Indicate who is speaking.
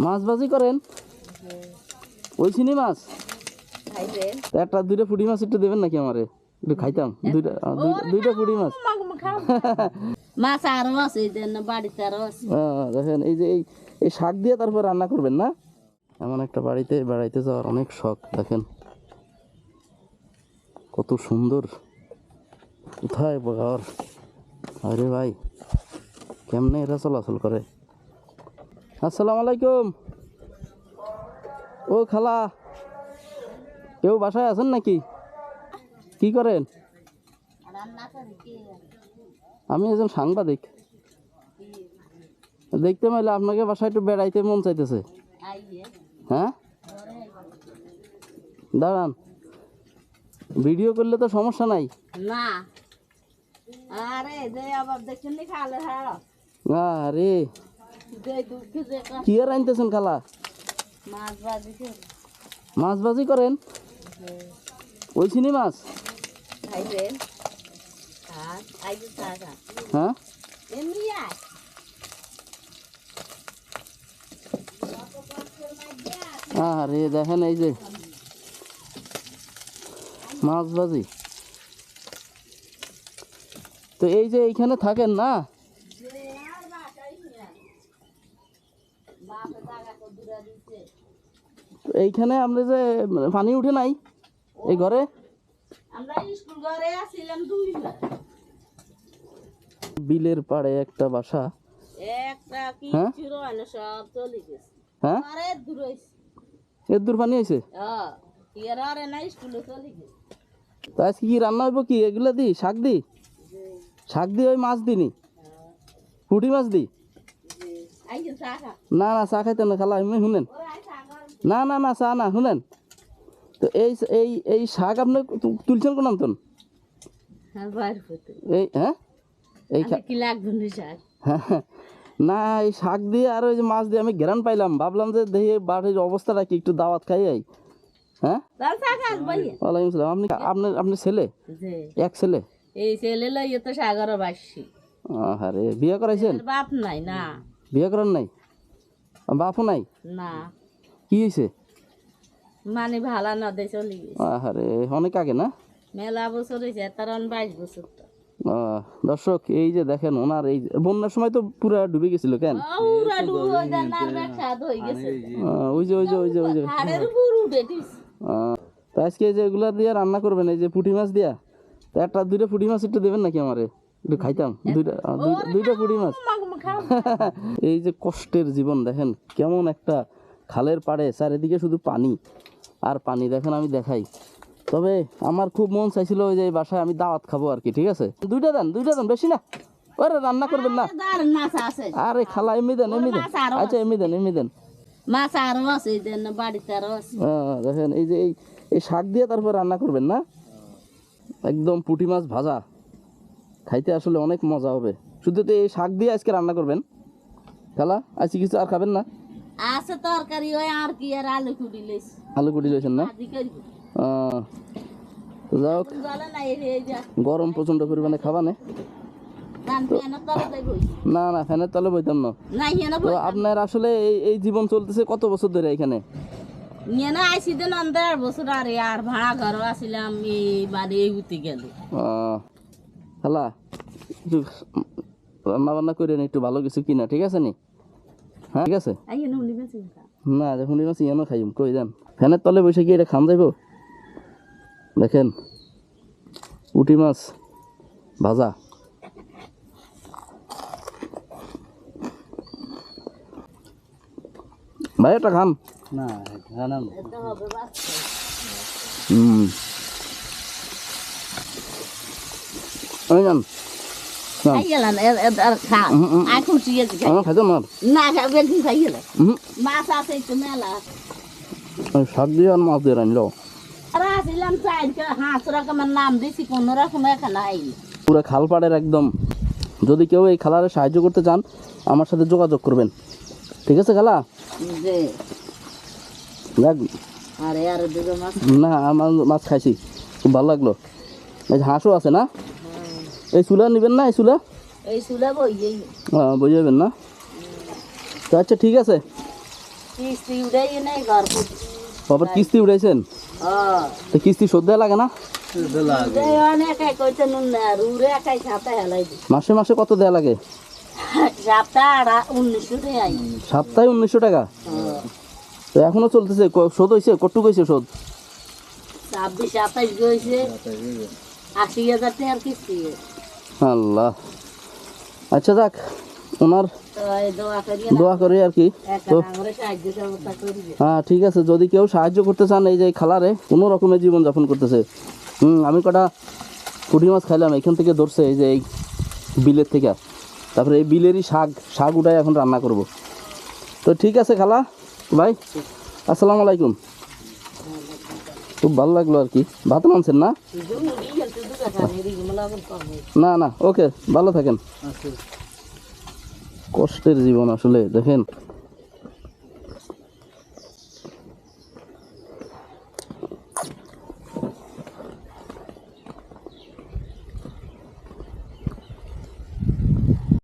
Speaker 1: মাছ বাজি করেন? ওই চিনি মাছ? একটা দুইটা পুঁটি মাছ একটু দেবেন নাকি আমারে? একটু খাইতাম। দুইটা দুইটা- দুইটা পুঁটি মাছ।
Speaker 2: মাছ আরও আছে বাড়িতে আরও আছে।
Speaker 1: দেখেন এই যে এই এই শাক দিয়ে তারপর রান্না করবেন না? এমন একটা বাড়িতে বেড়াইতে যাওয়ার অনেক শখ দেখেন। কত সুন্দর। কোথায় ঘর আরে ভাই কেমনে এরা চলাচল করে? আসসালামু আলাইকুম। ও খালা কেউ বাসায় আছেন নাকি? কি করেন? আমি একজন সাংবাদিক। দেখতে পাইলে আপনাকে বাসায় একটু বেড়াইতে মন চাইতেছে। হ্যাঁ? দাঁড়ান। ভিডিও করলে তো সমস্যা নাই।
Speaker 2: না। আরে আবার দেখছেন
Speaker 1: আরে
Speaker 2: কা-
Speaker 1: আর আনতেছেন খালা?
Speaker 2: মাছ বাজি
Speaker 1: করেন? ওই চিনি মাছ? হ্যাঁ? আরে দেখেন এই যে মাছ বাজি তো এই যে এইখানে থাকেন না তো এইখানে আমরা যে পানি উঠে নাই এই ঘরে?
Speaker 2: দুই।
Speaker 1: বিলের পাড়ে একটা বাসা।
Speaker 2: কি
Speaker 1: হ্যাঁ? হ্যাঁ? এর দূর পানি
Speaker 2: হ্যাঁ
Speaker 1: আজকে রান্না হইব কি? এগুলো দি? শাক দি? শাক দি ওই মাছ দিনি? পুঁটি মাছ দি?
Speaker 2: আইয়ে চা খা
Speaker 1: না না চা খাইতে না খালা এমনি শুনেন। না না না চা না শুনেন। তো এই এই এই শাক আপনি তুলছেন কোন আন্তন
Speaker 2: হ্যাঁ
Speaker 1: এই হ্যাঁ? এই
Speaker 2: না
Speaker 1: এই শাক দিয়ে আর ওই যে মাছ দিয়ে আমি গ্রান পাইলাম। ভাবলাম যে দেখি বাড়ির অবস্থাটা কি একটু দাওয়াত খাই আই। হ্যাঁ? ওয়ালাইকুম সালাম। আপনি আপনার আপনার ছেলে? এক ছেলে?
Speaker 2: এই ছেলে লইয়ে তো সাগর বাসি।
Speaker 1: আরে বিয়ে করাইছেন?
Speaker 2: বাপ নাই না।
Speaker 1: বিয়ে করেন নাই? বাপও নাই?
Speaker 2: না।
Speaker 1: কি হয়েছে
Speaker 2: মানে ভালা না দে চলে গেছে।
Speaker 1: আরে অনেক আগে না?
Speaker 2: মেলা বছর হয়েছে তার বাইশ বছর
Speaker 1: দর্শক এই যে দেখেন ওনার এই যে- বন্যার সময় তো পুরা ডুবে গেছিল কেন?
Speaker 2: হয়ে
Speaker 1: ওই যে ওই যে ওই যে ওই যে। তো আজকে এই যে এগুলা দিয়ে রান্না করবেন এই যে পুঁটি মাছ দিয়া? তো একটা দুইটা পুঁটি মাছ একটু দেবেন নাকি আমারে? একটু খাইতাম। দুইটা দুইটা- দুইটা পুঁটি মাছ। এই যে কষ্টের জীবন, দেখেন কেমন একটা খালের পাড়ে চারিদিকে শুধু পানি। আর পানি দেখেন, আমি দেখাই। তবে আমার খুব মন চাইছিল ওই যে বাসায় আমি দাওয়াত খাব আর কি, ঠিক আছে? দুইটা দেন দুইটা দেন, বেশি না। ওরে, রান্না করবেন না। আরে খালা, এমনি দেন এমনি দেন। আচ্ছা এমনি দেন এমনি দেন।
Speaker 2: মাছ আরও আছে
Speaker 1: দেখেন, এই যে এই এই শাক দিয়ে তারপর রান্না করবেন না? একদম পুঁটি মাছ ভাজা। খাইতে আসলে অনেক মজা হবে। শুধু তো এই শাক দিয়ে আজকে রান্না করবেন। খালা আজকে কিছু আর খাবেন না?
Speaker 2: আছে তরকারি ওই আর কি আর আলু কুড়ি লইছে।
Speaker 1: আলু কুটি রয়েছেন না? তো যাই হোক
Speaker 2: না এই যে- এই যে।
Speaker 1: গরম প্রচণ্ড পরিমাণে খাবা না। না ফ্যানের তলে বইতাম না। তো আপনার আসলে এই এই জীবন চলতেছে কত বছর ধরে এখানে?
Speaker 2: নিয়ে আইসি দেন বছর আরে আর ভাড়া ঘর আসিলাম এই বাড়ি উঠে গেল।
Speaker 1: খালা রান্না বান্না করে একটু ভালো কিছু কিনা ঠিক আছে নি? হ্যাঁ ঠিক আছে? না দেখুন মাছ ইয়ানো খাইম কই যান? ফ্যানের তলে বসে কি এটা খান যাইব? দেখেন উটি মাছ ভাজা। ভাই এটা খান
Speaker 3: না জানাম
Speaker 2: এটা হবে বাস
Speaker 1: হুম ওই যান যান।
Speaker 2: খাই গেলাম আর খা আর খুশি গেছে
Speaker 1: আমার খাইতো না
Speaker 2: না খাবে কি খাই গেলে
Speaker 1: হুম
Speaker 2: মাছ আছে একটু মেলা
Speaker 1: ওই শাক দিয়ে আর মাছ দিয়ে রানলো
Speaker 2: আর আসিলাম চাইকে হাঁস রকমের নাম দিছি কোন রকম এখানে আইনি
Speaker 1: পুরো খালপাড়ের একদম। যদি কেউ এই খালারে সাহায্য করতে চান আমার সাথে যোগাযোগ করবেন। ঠিক আছে খালা? না আমার মাছ খাইছি। খুব ভালো লাগল। এই হাঁসও আছে না? এই চুলা নেবেন না এই চুলা?
Speaker 2: এই শুলে বই এই
Speaker 1: বুঝে যাবেন না? তো আচ্ছা ঠিক আছে।
Speaker 2: কিস্তি উঠাই নাই ঘর
Speaker 1: আবার কিস্তি উঠাইছেন
Speaker 2: হ্যাঁ।
Speaker 1: তো কিস্তি শোধ দেওয়া লাগে না?
Speaker 2: উঠাই অনেকাই কইতে নুন না আর উড়ে একাই ছাতা হেলাই দি।
Speaker 1: মাসে মাসে কত দেওয়া লাগে? সপ্তাহে উনিশশো টাকা?
Speaker 2: হ্যাঁ।
Speaker 1: তো এখনও চলতেছে শোধ হয়েছে কটুক হয়েছে শোধ?
Speaker 2: ছাব্বিশ সাতাইশ গেছে আশি হাজার টাকার কিস্তি।
Speaker 1: আল্লাহ। আচ্ছা যাক ওনার
Speaker 2: দোয়া করি
Speaker 1: আর কি। তো হ্যাঁ ঠিক আছে যদি কেউ সাহায্য করতে চান এই যে খালারে কোনো রকমের জীবনযাপন করতেছে। হুম আমি কটা পুঁটি মাছ খাইলাম এখান থেকে ধরছে এই যে এই বিলের থেকে। তারপরে এই বিলেরই শাক শাক উঠাই এখন রান্না করব। তো ঠিক আছে খালা ভাই আসসালামু আলাইকুম। খুব ভালো লাগল আর কি। ভাত মানছেন না? না না ওকে ভালো থাকেন। কষ্টের জীবন আসলে দেখেন।